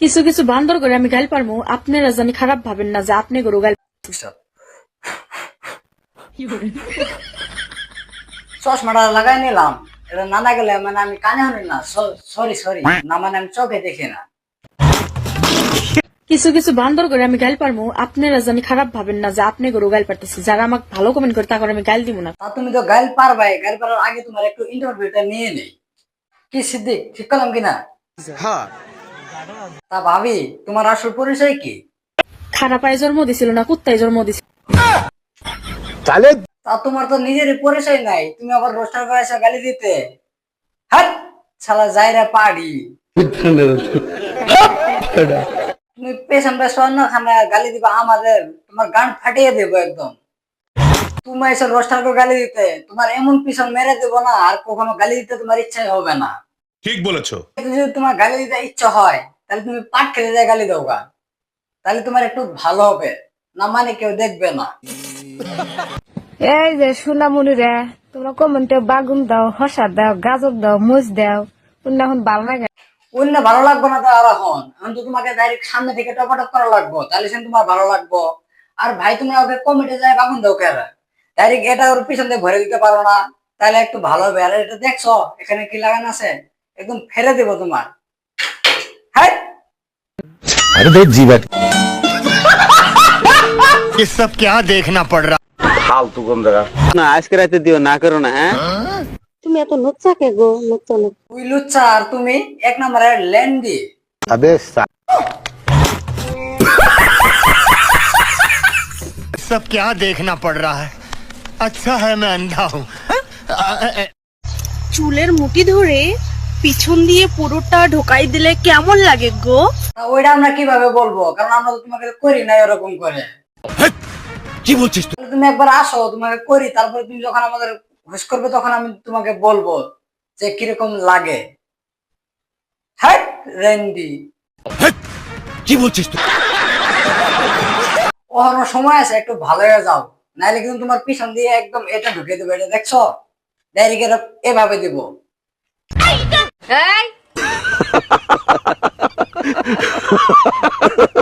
কিছু কিছু বান্দর করে আমি গাইল পারমু আপনারা জানি খারাপ ভাবেন না যে আপনি গরু গাইল চশমাটা লাগাই নিলাম। এটা না গেলে মানে আমি কানে না। সরি সরি না মানে আমি চোখে দেখি না। কিছু কিছু বান্দর করে আমি গাইল পারমু আপনারা জানি খারাপ ভাবেন না যে আপনি গরু গাইল পারতেছি। যারা আমাকে ভালো কমেন্ট করে তাকে আমি গাইল দিব না। তা তুমি তো গাইল পারবাই। গাইল পারার আগে তোমার একটু ইন্টারভিউটা নিয়ে নেই। কি সিদ্দিক ঠিক করলাম কিনা? তা ভাবি তোমার আসল পরিচয় কি? খারাপ আয় জন্ম দিছিল না কুত্তায় জন্ম দিছিল। তাহলে তা তোমার তো নিজেরই পরিচয় নাই তুমি আবার রোস্টার করে এসে গালি দিতে। হাট শালা যাইরা পাড়ি তুমি পেছন পেছন খানা গালি দিবা আমাদের তোমার গান ফাটিয়ে দেবো একদম। তুমি এসে রোস্টার করে গালি দিতে তোমার এমন পিছন মেরে দেবো না আর কখনো গালি দিতে তোমার ইচ্ছাই হবে না। ঠিক বলেছ। যদি তোমার গালি দিতে ইচ্ছা হয় তাহলে তুমি পাট খেতে যায় গালি দাও গা। তাহলে তোমার একটু ভালো হবে। না মানে কেউ দেখবে না। এই যে সোনামণি রে তোমরা কমেন্টে বাগুন দাও হসা দাও গাজর দাও মুজ দাও তোমরা এখন ভালো লাগে। অন্য ভালো লাগবে না তো আর এখন? এখন তো তোমাকে ডাইরেক্ট সামনে থেকে টপাটপ করা লাগবো। তাহলে সে তোমার ভালো লাগবো। আর ভাই তুমি ওকে কমেন্টে যায় বাগুন দাও কেন? ডাইরেক্ট এটা ওর পিছন ভরে দিতে পারো না। তাহলে একটু ভালো হবে। আর এটা দেখছ এখানে কি লাগানো আছে? একদম ফেলে দেবো তোমার। হ্যাঁ अरे देख जीवा ये सब क्या देखना पड़ रहा फालतू कम जगह না আজকে রাতে দিও না করো না হ্যাঁ তুমি এত নুচ্ছা কে গো নুচ্ছা তুই লুচ্ছা আর তুমি এক নম্বরের ল্যান্ডি अबे सा- ये सब क्या देखना पड़ रहा है अच्छा है मैं अंधा हूँ চুলের মুঠি ধরে পিছন দিয়ে পুরোটা ঢোকাই দিলে কেমন লাগে গো? ওইটা আমরা কীভাবে বলব? কারণ আমরা তো তোমাকে করি না এরকম করে। কি বলছিস তুমি একবার আসো তোমাকে করি। তারপরে তুমি যখন আমাদের হুশ করবে তখন আমি তোমাকে বলব যে কীরকম লাগে। হ্যাঁ রেন্ডি। কি বলছিস তুই? ওখানে সময় আছে একটু ভালো হয়ে যাও। নাইলে কিন্তু তোমার পিছন দিয়ে একদম এটা ঢুকে দেবে এটা দেখছ? ডাইরেক্ট এভাবে দিব। এই!